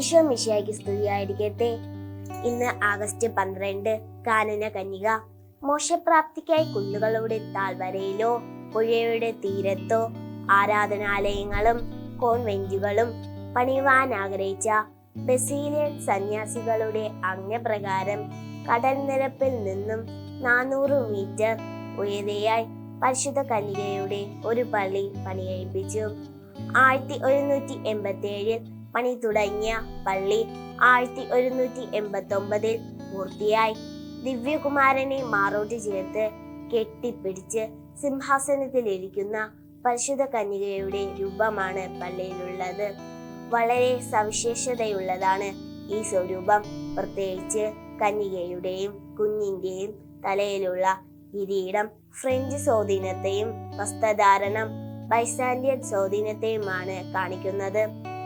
ഈശോ മിഷിയായിക്ക് സ്തുതിയായിരിക്കട്ടെ. ഇന്ന് ആഗസ്റ്റ് പന്ത്രണ്ട് കാനന കന്യക. മോശപ്രാപ്തിക്കായി കുന്നുകളുടെ താഴ്വരയിലോ പുഴയുടെ തീരത്തോ ആരാധനാലയങ്ങളും കോൺവെന്റുകളും പണിവാൻ ആഗ്രഹിച്ച ബസീലിയൻ സന്യാസികളുടെ ആജ്ഞപ്രകാരം കടൽ നിരപ്പിൽ നിന്നും നാനൂറ് മീറ്റർ ഉയരെയായി പരിശുദ്ധ കന്യകയുടെ ഒരു പള്ളി പണികഴിപ്പിച്ചു. ആയിരത്തി ഒരുന്നൂറ്റി എൺപത്തി ഏഴിൽ പണി തുടങ്ങിയ പള്ളി ആയിരത്തി ഒരുന്നൂറ്റി എൺപത്തി ഒമ്പതിൽ പൂർത്തിയായി. ദിവ്യകുമാരനെ മാറോട്ട് ചേർത്ത് കെട്ടിപ്പിടിച്ച് സിംഹാസനത്തിലിരിക്കുന്ന പരിശുദ്ധ കന്യകയുടെ രൂപമാണ് പള്ളിയിലുള്ളത്. വളരെ സവിശേഷതയുള്ളതാണ് ഈ സ്വരൂപം. പ്രത്യേകിച്ച് കന്യകയുടെയും കുഞ്ഞിന്റെയും തലയിലുള്ള കിരീടം ഫ്രഞ്ച് സ്വാധീനത്തെയും വസ്ത്രധാരണം ബൈസാന്റിയൻ സ്വാധീനത്തെയുമാണ് കാണിക്കുന്നത്.